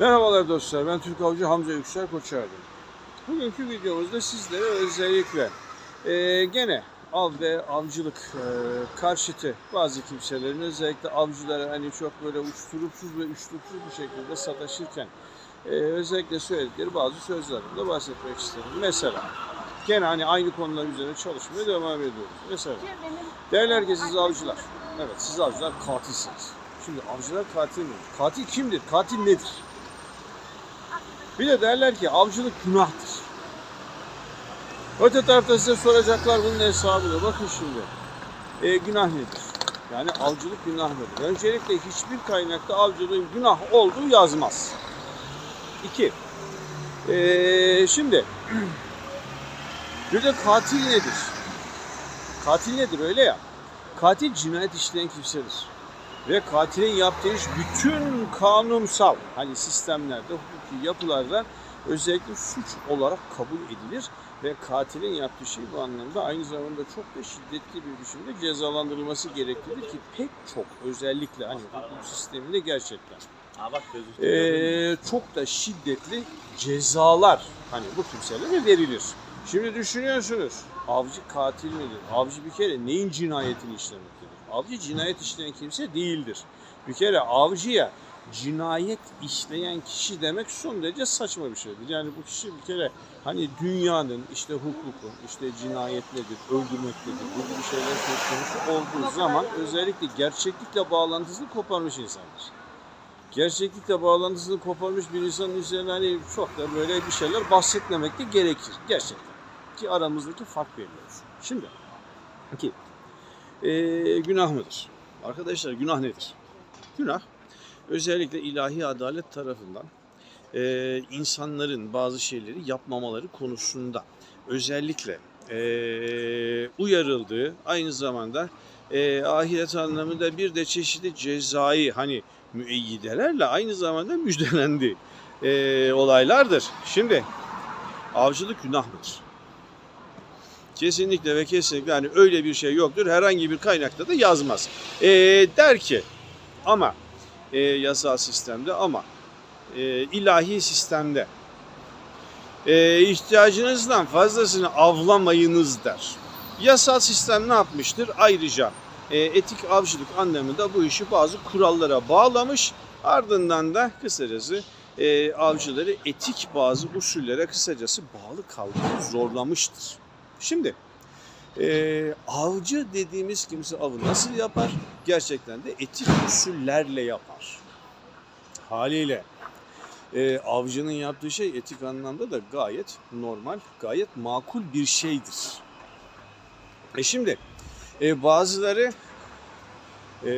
Merhabalar dostlar, ben Türk Avcı Hamza Yüksel Koçerdim. Bugünkü videomuzda sizlere özellikle e, gene av ve avcılık e, karşıtı bazı kimselerin özellikle avcılara hani çok böyle uçturupsuz ve uçturupsuz bir şekilde sataşırken e, özellikle söyledikleri bazı sözlerden bahsetmek istedim. Mesela gene hani aynı konular üzerine çalışmaya devam ediyoruz. Mesela derler ki siz avcılar, evet siz avcılar katilsiniz. Şimdi avcılar katil midir? Katil kimdir? Katil nedir? Bir de derler ki avcılık günahtır. Öte tarafta size soracaklar bunun hesabını. Bakın şimdi. E, günah nedir? Yani avcılık günah nedir? Öncelikle hiçbir kaynakta avcılığın günah olduğu yazmaz. İki. E, şimdi bir de katil nedir? Katil nedir öyle ya? Katil cinayet işleyen kimsedir. Ve katilin yaptığı iş bütün kanunsal hani sistemlerde, hukuki yapılarda özellikle suç olarak kabul edilir. Ve katilin yaptığı şey bu anlamda aynı zamanda çok da şiddetli bir biçimde cezalandırılması gereklidir ki pek çok özellikle hani hukuk sisteminde gerçekten ee, çok da şiddetli cezalar hani bu kimselere verilir. Şimdi düşünüyorsunuz avcı katil midir? Avcı bir kere neyin cinayetini işlemektedir? Avcı cinayet işleyen kimse değildir. Bir kere avcıya cinayet işleyen kişi demek son derece saçma bir şeydir. Yani bu kişi bir kere hani dünyanın işte hukukun işte cinayet nedir, öldürmek nedir bu gibi şeyler söz konusu olduğu zaman özellikle gerçeklikle bağlantısını koparmış insandır gerçeklikle bağlantısını koparmış bir insanın üzerine hani çok da böyle bir şeyler bahsetmemek de gerekir gerçekten. Ki aramızdaki fark belli. Şimdi iki, eee, günah mıdır? Arkadaşlar günah nedir? Günah özellikle ilahi adalet tarafından eee, insanların bazı şeyleri yapmamaları konusunda özellikle eee, uyarıldığı aynı zamanda eee, ahiret anlamında bir de çeşitli cezai hani müeyyidelerle aynı zamanda müjdelendi eee, olaylardır. Şimdi avcılık günah mıdır? Kesinlikle ve kesinlikle hani öyle bir şey yoktur. Herhangi bir kaynakta da yazmaz. Eee, der ki ama eee, yasal sistemde ama eee, ilahi sistemde eee, ihtiyacınızdan fazlasını avlamayınız der. Yasal sistem ne yapmıştır? Ayrıca e, etik avcılık anlamında bu işi bazı kurallara bağlamış. Ardından da kısacası e, avcıları etik bazı usullere kısacası bağlı kalmayı zorlamıştır. Şimdi e, avcı dediğimiz kimse avı nasıl yapar? Gerçekten de etik usullerle yapar. Haliyle e, avcının yaptığı şey etik anlamda da gayet normal, gayet makul bir şeydir. E şimdi e, bazıları e,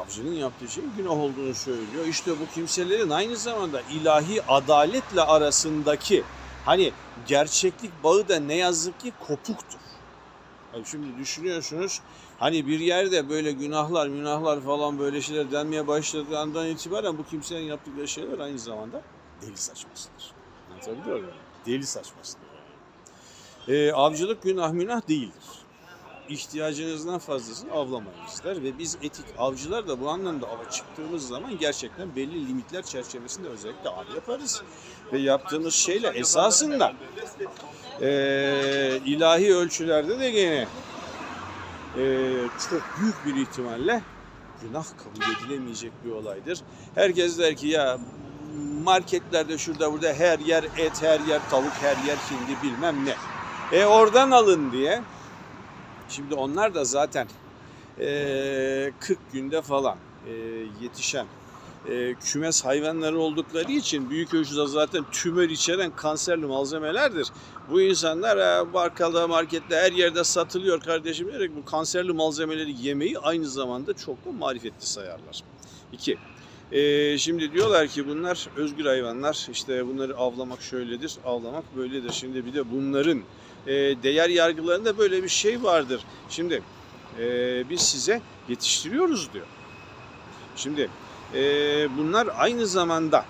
avcının yaptığı şeyin günah olduğunu söylüyor. İşte bu kimselerin aynı zamanda ilahi adaletle arasındaki hani gerçeklik bağı da ne yazık ki kopuktur. Yani şimdi düşünüyorsunuz hani bir yerde böyle günahlar, günahlar falan böyle şeyler denmeye başladığı andan itibaren bu kimsenin yaptıkları şeyler aynı zamanda deli saçmasıdır. Anlatabiliyor muyum? Deli saçmasıdır. E, avcılık günah münah değildir ihtiyacınızdan fazlasını avlamayınız der ve biz etik avcılar da bu anlamda ava çıktığımız zaman gerçekten belli limitler çerçevesinde özellikle av yaparız ve yaptığımız şeyle esasında eee, ilahi ölçülerde de gene eee, çok büyük bir ihtimalle günah kabul edilemeyecek bir olaydır. Herkes der ki ya marketlerde şurada burada her yer et, her yer tavuk, her yer hindi bilmem ne. E oradan alın diye Şimdi onlar da zaten eee, 40 günde falan eee, yetişen eee, kümes hayvanları oldukları için büyük ölçüde zaten tümör içeren kanserli malzemelerdir. Bu insanlar "Ha, bakkalda, markette her yerde satılıyor kardeşim diyerek bu kanserli malzemeleri yemeyi aynı zamanda çok da marifetli sayarlar. İki, eee, şimdi diyorlar ki bunlar özgür hayvanlar işte bunları avlamak şöyledir, avlamak böyledir. Şimdi bir de bunların e, değer yargılarında böyle bir şey vardır. Şimdi e, biz size yetiştiriyoruz diyor. Şimdi e, bunlar aynı zamanda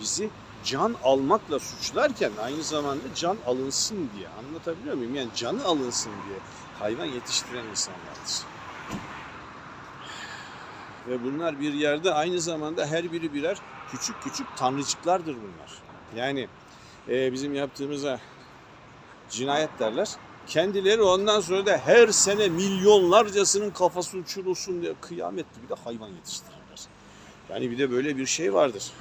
bizi can almakla suçlarken aynı zamanda can alınsın diye anlatabiliyor muyum? Yani canı alınsın diye hayvan yetiştiren insanlardır. Ve bunlar bir yerde aynı zamanda her biri birer küçük küçük tanrıcıklardır bunlar. Yani e, bizim yaptığımıza cinayet derler. Kendileri ondan sonra da her sene milyonlarcasının kafası uçurulsun diye kıyamet gibi de hayvan yetiştirirler. Yani bir de böyle bir şey vardır.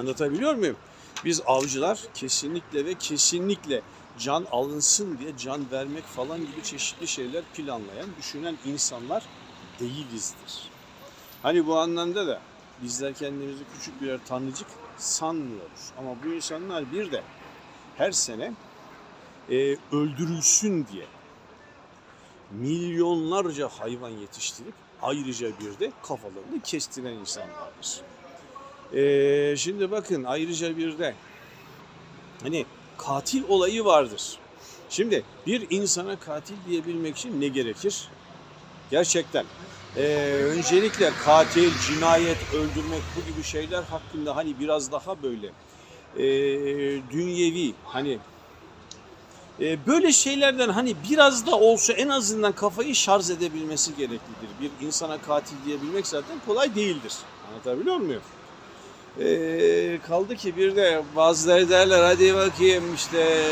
Anlatabiliyor muyum? Biz avcılar kesinlikle ve kesinlikle can alınsın diye can vermek falan gibi çeşitli şeyler planlayan, düşünen insanlar değilizdir. Hani bu anlamda da bizler kendimizi küçük birer tanrıcık sanmıyoruz. Ama bu insanlar bir de her sene e, öldürülsün diye milyonlarca hayvan yetiştirip ayrıca bir de kafalarını kestiren insanlardır. E, şimdi bakın ayrıca bir de hani katil olayı vardır. Şimdi bir insana katil diyebilmek için ne gerekir? Gerçekten e, öncelikle katil, cinayet, öldürmek bu gibi şeyler hakkında hani biraz daha böyle e, dünyevi hani e, böyle şeylerden hani biraz da olsa en azından kafayı şarj edebilmesi gereklidir. Bir insana katil diyebilmek zaten kolay değildir. Anlatabiliyor muyum? E, kaldı ki bir de bazıları derler hadi bakayım işte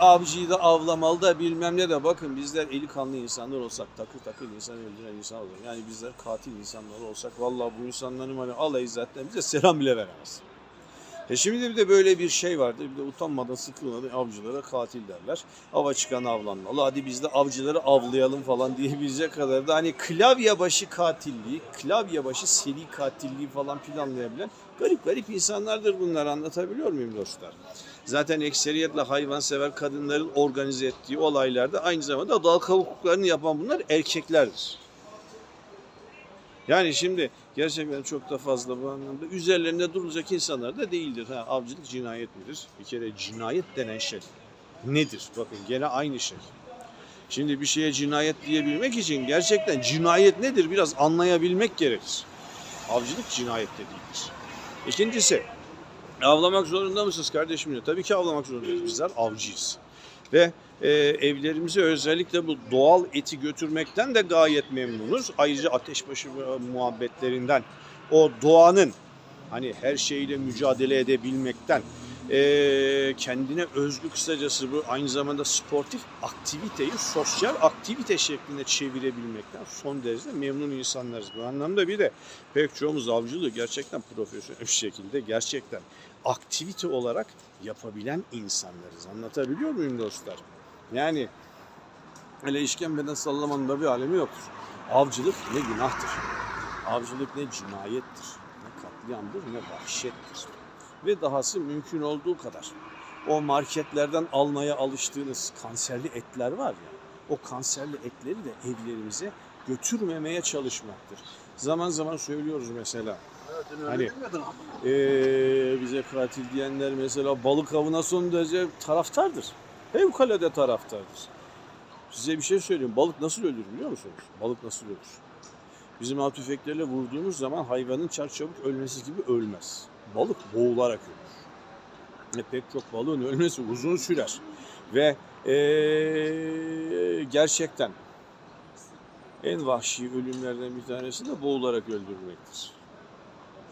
avcıyı da avlamalı da bilmem ne de bakın bizler eli kanlı insanlar olsak takır takır insan öldüren insan olur. Yani bizler katil insanlar olsak vallahi bu insanların hani alayı zaten bize selam bile veremez. E şimdi bir de böyle bir şey vardı. Bir de utanmadan sıkılmadan avcılara katil derler. Ava çıkan avlanmalı. Hadi biz de avcıları avlayalım falan diyebilecek kadar da hani klavye başı katilliği, klavye başı seri katilliği falan planlayabilen garip garip insanlardır bunlar anlatabiliyor muyum dostlar? Zaten ekseriyetle hayvansever kadınların organize ettiği olaylarda aynı zamanda dal kavukluklarını yapan bunlar erkeklerdir. Yani şimdi gerçekten çok da fazla bu anlamda üzerlerinde durulacak insanlar da değildir. Ha, avcılık cinayet midir? Bir kere cinayet denen şey nedir? Bakın gene aynı şey. Şimdi bir şeye cinayet diyebilmek için gerçekten cinayet nedir biraz anlayabilmek gerekir. Avcılık cinayet de değildir. İkincisi avlamak zorunda mısınız kardeşim? Tabii ki avlamak zorundayız. Bizler avcıyız. Ve e, evlerimize özellikle bu doğal eti götürmekten de gayet memnunuz. Ayrıca ateşbaşı muhabbetlerinden, o doğanın hani her şeyle mücadele edebilmekten, e, kendine özgü kısacası bu aynı zamanda sportif aktiviteyi sosyal aktivite şeklinde çevirebilmekten son derece memnun insanlarız. Bu anlamda bir de pek çoğumuz avcılığı gerçekten profesyonel bir şekilde gerçekten aktivite olarak yapabilen insanlarız. Anlatabiliyor muyum dostlar? Yani hele işkembeden sallamanın da bir alemi yoktur. Avcılık ne günahtır. Avcılık ne cinayettir, ne katliamdır, ne vahşettir. Ve dahası mümkün olduğu kadar o marketlerden almaya alıştığınız kanserli etler var ya, o kanserli etleri de evlerimize götürmemeye çalışmaktır. Zaman zaman söylüyoruz mesela. Hani ee, bize katil diyenler mesela balık avına son derece taraftardır. Fevkalade taraftardır. Size bir şey söyleyeyim. Balık nasıl ölür biliyor musunuz? Balık nasıl ölür? Bizim av tüfeklerle vurduğumuz zaman hayvanın çarçabuk ölmesi gibi ölmez. Balık boğularak ölür. Ve pek çok balığın ölmesi uzun sürer. Ve ee, gerçekten en vahşi ölümlerden bir tanesi de boğularak öldürmektir.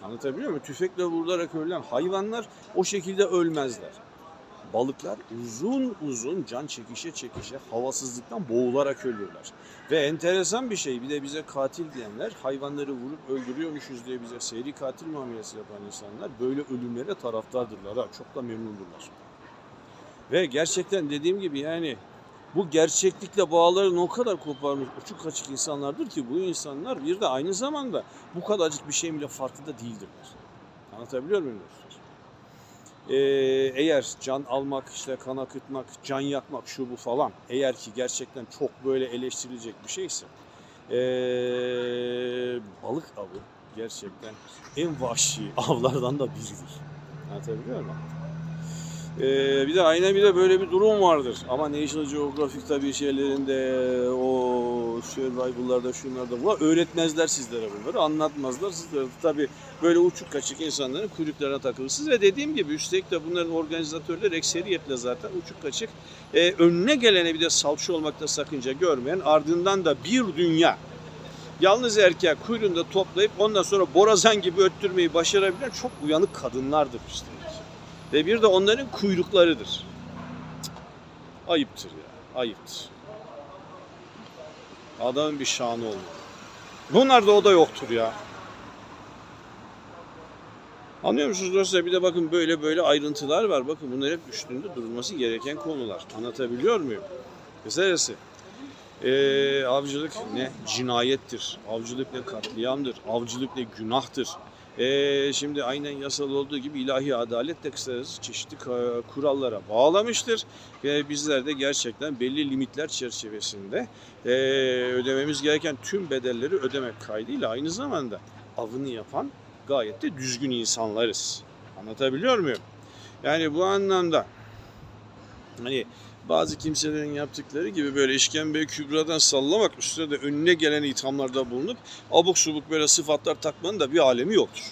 Anlatabiliyor muyum? Tüfekle vurularak ölen hayvanlar o şekilde ölmezler. Balıklar uzun uzun can çekişe çekişe havasızlıktan boğularak ölürler. Ve enteresan bir şey bir de bize katil diyenler hayvanları vurup öldürüyormuşuz diye bize seri katil muamelesi yapan insanlar böyle ölümlere taraftardırlar. Ha, çok da memnundurlar. Ve gerçekten dediğim gibi yani bu gerçeklikle bağlarını o kadar koparmış uçuk açık insanlardır ki bu insanlar bir de aynı zamanda bu kadarcık bir şeyin bile farkında değildirler. Anlatabiliyor muyum dostlar? Ee, eğer can almak, işte kan akıtmak, can yakmak şu bu falan eğer ki gerçekten çok böyle eleştirilecek bir şeyse ee, balık avı gerçekten en vahşi avlardan da biridir. Anlatabiliyor muyum? Ee, bir de aynen bir de böyle bir durum vardır. Ama National Geographic tabii şeylerinde o survival'larda şunlarda var. Öğretmezler sizlere bunları. Anlatmazlar sizlere. Tabii böyle uçuk kaçık insanların kuyruklarına takılırsınız. Ve dediğim gibi üstelik de bunların organizatörleri ekseriyetle zaten uçuk kaçık. Ee, önüne gelene bir de salça olmakta sakınca görmeyen ardından da bir dünya Yalnız erkek kuyruğunda toplayıp ondan sonra borazan gibi öttürmeyi başarabilen çok uyanık kadınlardır işte. Ve bir de onların kuyruklarıdır. Cık. Ayıptır ya, ayıptır. Adamın bir şanı olmalı. Bunlarda o da yoktur ya. Anlıyor musunuz dostlar? Bir de bakın böyle böyle ayrıntılar var. Bakın bunlar hep üstünde durulması gereken konular. Anlatabiliyor muyum? Kısacası ee, avcılık ne cinayettir, avcılık ne katliamdır, avcılık ne günahtır. Ee, şimdi aynen yasal olduğu gibi ilahi adalet de kısacası çeşitli kurallara bağlamıştır. Ve bizler de gerçekten belli limitler çerçevesinde ee, ödememiz gereken tüm bedelleri ödemek kaydıyla aynı zamanda avını yapan gayet de düzgün insanlarız. Anlatabiliyor muyum? Yani bu anlamda hani bazı kimselerin yaptıkları gibi böyle işkembe kübradan sallamak üstüne de önüne gelen ithamlarda bulunup abuk subuk böyle sıfatlar takmanın da bir alemi yoktur.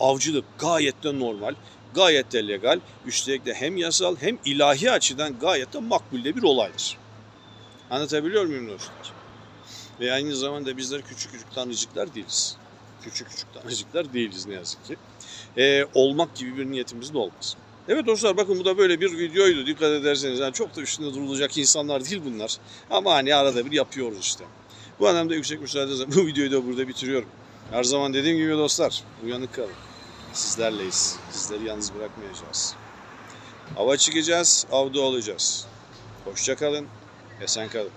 Avcılık gayet de normal, gayet de legal, üstelik de hem yasal hem ilahi açıdan gayet de makbulde bir olaydır. Anlatabiliyor muyum dostlar? Ve aynı zamanda bizler küçük küçük tanrıcıklar değiliz. Küçük küçük tanrıcıklar değiliz ne yazık ki. Ee, olmak gibi bir niyetimiz de olmaz. Evet dostlar bakın bu da böyle bir videoydu dikkat ederseniz. Yani çok da üstünde durulacak insanlar değil bunlar. Ama hani arada bir yapıyoruz işte. Bu anlamda yüksek müsaadenizle bu videoyu da burada bitiriyorum. Her zaman dediğim gibi dostlar uyanık kalın. Sizlerleyiz. Sizleri yalnız bırakmayacağız. Ava çıkacağız, avda olacağız. Hoşça kalın, esen kalın.